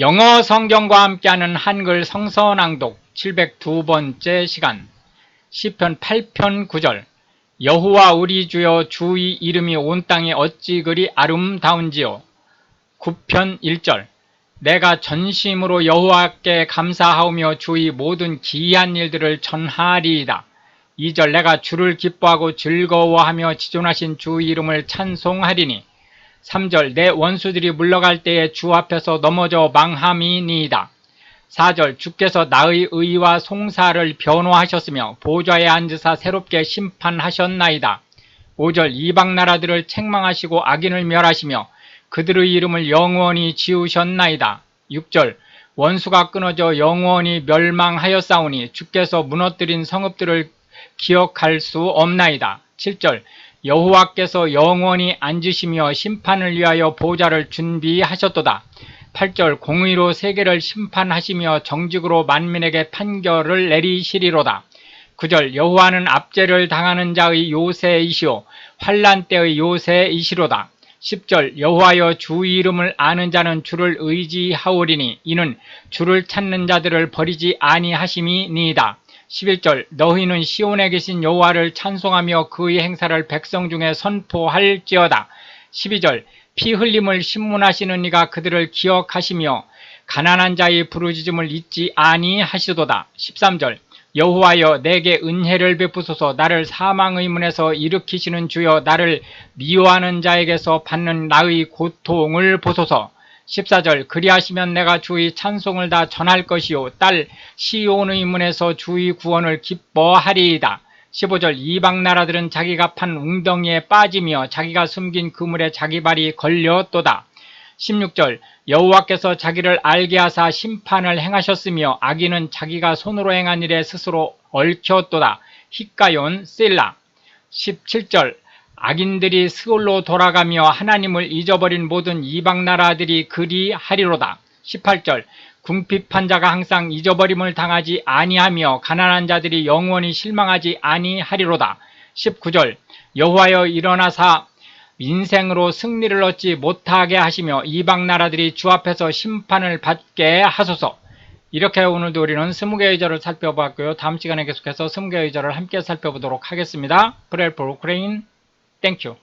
영어 성경과 함께하는 한글 성서낭독 702번째 시간. 시편 8편 9절. 여호와 우리 주여 주의 이름이 온 땅에 어찌 그리 아름다운지요? 9편 1절. 내가 전심으로 여호와께 감사하오며 주의 모든 기이한 일들을 전하리이다. 2절 내가 주를 기뻐하고 즐거워하며 지존하신 주 이름을 찬송하리니 3절 내 원수들이 물러갈 때에 주 앞에서 넘어져 망함이니이다. 4절 주께서 나의 의와 송사를 변호하셨으며 보좌에 앉으사 새롭게 심판하셨나이다. 5절 이방 나라들을 책망하시고 악인을 멸하시며 그들의 이름을 영원히 지우셨나이다. 6절 원수가 끊어져 영원히 멸망하였사오니 주께서 무너뜨린 성읍들을 기억할 수 없나이다. 7절 여호와께서 영원히 앉으시며 심판을 위하여 보좌를 준비하셨도다. 8절 공의로 세계를 심판하시며 정직으로 만민에게 판결을 내리시리로다. 9절 여호와는 압제를 당하는 자의 요새이시오 환란 때의 요새이시로다. 10절 여호와여 주 이름을 아는 자는 주를 의지하오리니 이는 주를 찾는 자들을 버리지 아니하심이니이다. 11절 너희는 시온에 계신 여호와를 찬송하며 그의 행사를 백성 중에 선포할지어다. 12절 피 흘림을 신문하시는 이가 그들을 기억하시며 가난한 자의 부르짖음을 잊지 아니하시도다. 13절 여호와여 내게 은혜를 베푸소서 나를 사망의 문에서 일으키시는 주여 나를 미워하는 자에게서 받는 나의 고통을 보소서. 14절 그리하시면 내가 주의 찬송을 다 전할 것이요 딸 시온의 문에서 주의 구원을 기뻐하리이다. 15절 이방 나라들은 자기가 판 웅덩이에 빠지며 자기가 숨긴 그물에 자기 발이 걸렸도다. 16절 여호와께서 자기를 알게 하사 심판을 행하셨으며 악인은 자기가 손으로 행한 일에 스스로 얽혔도다. 히가yon 셀라 17절 악인들이 스올로 돌아가며 하나님을 잊어버린 모든 이방 나라들이 그리 하리로다. 18절 궁핍한 자가 항상 잊어버림을 당하지 아니하며 가난한 자들이 영원히 실망하지 아니하리로다. 19절 여호와여 일어나사 인생으로 승리를 얻지 못하게 하시며 이방 나라들이 주 앞에서 심판을 받게 하소서. 이렇게 오늘도 우리는 스무 개의 절을 살펴봤고요. 다음 시간에 계속해서 스무 개의 절을 함께 살펴보도록 하겠습니다. 프레일 포 우크레인 Thank you.